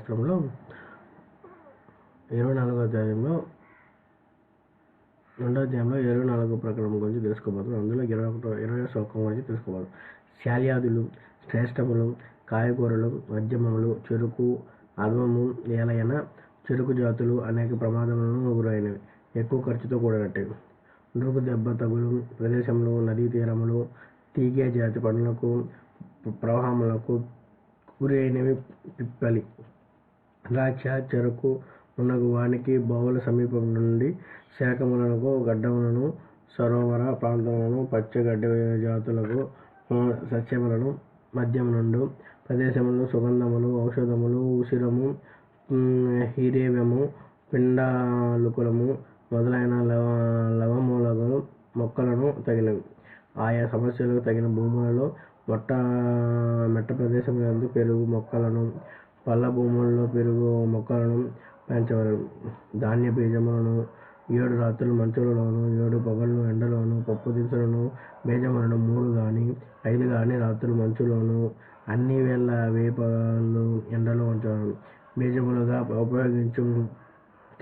శాస్త్రంలో ఇరవై నాలుగో అధ్యాయంలో రెండో అధ్యాయంలో ఇరవై నాలుగో ప్రకరణం గురించి తెలుసుకోబోతుంది అందులో ఇరవై ఒకటో ఇరవై శ్లోకం గురించి తెలుసుకోబోతుంది శాల్యాదులు శ్రేష్టములు కాయగూరలు మధ్యమములు చెరుకు అల్వము ఏలైన చెరుకు జాతులు అనేక ప్రమాదములను గురైనవి ఎక్కువ ఖర్చుతో కూడినట్టివి నృగు దెబ్బ తగులు ప్రదేశంలో నదీ తీరములు తీగే జాతి పండ్లకు ప్రవాహములకు గురి అయినవి పిప్పలి. ద్రాక్ష చెరకు మున్నగు వానికి బావుల సమీపం నుండి శాఖములకు గడ్డములను సరోవర ప్రాంతములను పచ్చగడ్డి జాతులకు సస్యములను మద్యము నుండు ప్రదేశములు సుగంధములు ఔషధములు ఉసిరము హీరేవ్యము పిండాలుకులము మొదలైన లవ లవమూలకులు మొక్కలను తగినవి. ఆయా సమస్యలకు తగిన భూములలో మొట్ట మెట్ట ప్రదేశములందు పెరుగు మొక్కలను పళ్ళ భూముల్లో పెరుగు మొక్కలను పెంచవలెను. ధాన్య బీజములను ఏడు రాత్రులు మంచులలోను ఏడు పగళ్ళు ఎండలోను పప్పు దినుసులను బీజములను మూడు గాని ఐదు గాని రాత్రులు మంచులోను అన్ని వేళ వేపలు ఎండలో ఉంచవలెను. బీజములుగా ఉపయోగించు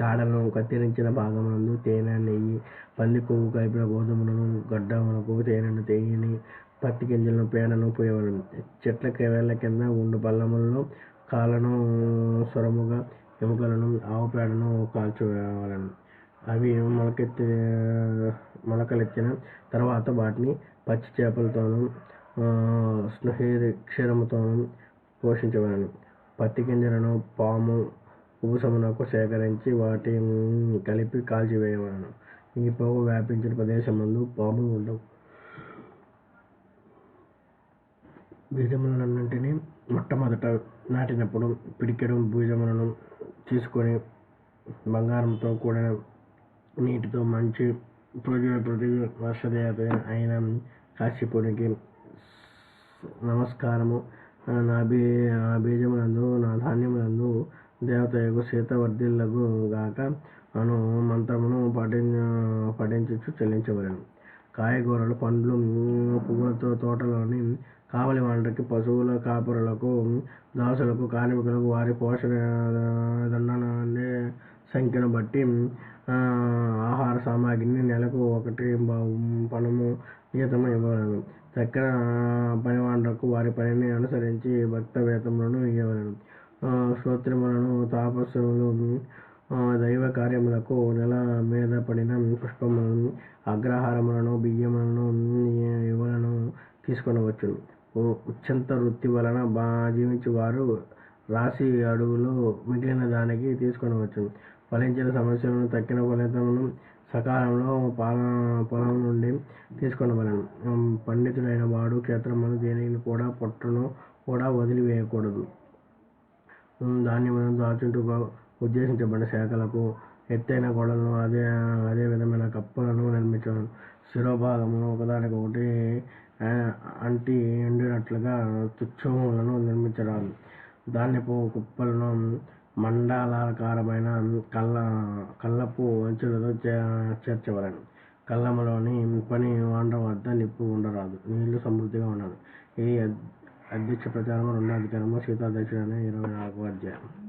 తాడలను కత్తిరించిన భాగమునందు తేనె నెయ్యి పంది కొవ్వు కలిపిన గోధుమలను గడ్డములకు తేనెను తేనెని పత్తి గింజలను పేడను పోయవలను. చెట్ల వేళ్ళ కింద ఉండు పల్లములలో కాళ్ళను సొరముగా ఎముకలను ఆవు పేడను కాల్చివేయవలను. అవి మొలకెత్తి మొలకలెత్తిన తర్వాత వాటిని పచ్చి చేపలతోనూ స్నేహి క్షీరముతోనూ పోషించవలను. పత్తి గింజలను పాము ఉబుసమునకు సేకరించి వాటిని కలిపి కాల్చివేయవలను. ఈ పోగు వ్యాపించిన ప్రదేశమందు పాములు ఉండవు బీజములన్నింటినీ మొట్టమొదట నాటినప్పుడు పిడికెడు బీజములను తీసుకొని బంగారంతో కూడిన నీటితో మంచి ప్రతి ప్రతి వర్షదేవత అయిన కాశ్యపునికి నమస్కారము. నా బీ నా బీజములందు నా ధాన్యములందు దేవత యొక్క సీత వర్ధిల్లకు గాక అను మంత్రమును పఠి పఠించుచు చెల్లించబడను కాయగూరలు పండ్లు పువ్వులతో తోటలోని కావలి వాళ్ళకి పశువుల కాపురులకు దాసులకు కార్మికులకు వారి పోషణ దండనాన్ని సంఖ్యను బట్టి ఆహార సామాగ్రిని నెలకు ఒకటి బ- పణము జీతము ఇవ్వవలెను. చక్కెర పనివాండ్రకు వారి పనిని అనుసరించి భక్త వేతములను ఇవ్వవలెను శ్రోత్రములను తాపస్సులు దైవ కార్యములకు నెల మీద పడిన పుష్పములను అగ్రహారములను బియ్యములను ఇవ్వలను తీసుకొనవచ్చు ఉచ్చంత వృత్తి వలన బా జీవించి వారు రాశి అడుగులు మిగిలిన దానికి తీసుకొనవచ్చు. ఫలించిన సమస్యలను తక్కిన ఫలితమును సకాలంలో పాల పొలం నుండి తీసుకొనవలెను. పండితుడైన వాడు క్షేత్రమును దేనిని కూడా పొట్టును కూడా వదిలివేయకూడదు. ధాన్యములను దాచుటకు ఉద్దేశించబడిన శాఖలకు ఎత్తైన గోడలను అదే అదే విధమైన కప్పులను నిర్మించడం శిరోభాగమును ఒకదానికొకటి ఒకటి అంటి ఎండినట్లుగా తుచ్చములను నిర్మించరాదు ధాన్యపు కుప్పలను మండలాకారమైన కళ్ళ కళ్ళపు అంచులతో చే- చేర్చవలెను కళ్ళములోని పని వాండ్ర వద్ద నిప్పు ఉండరాదు. నీళ్ళు సమృద్ధిగా ఉండాలి. ఈ అధ్యక్ష ప్రచారం రెండో అధికారము సీతాధ్యక్షుడు ఇరవై నాలుగో అధ్యాయం.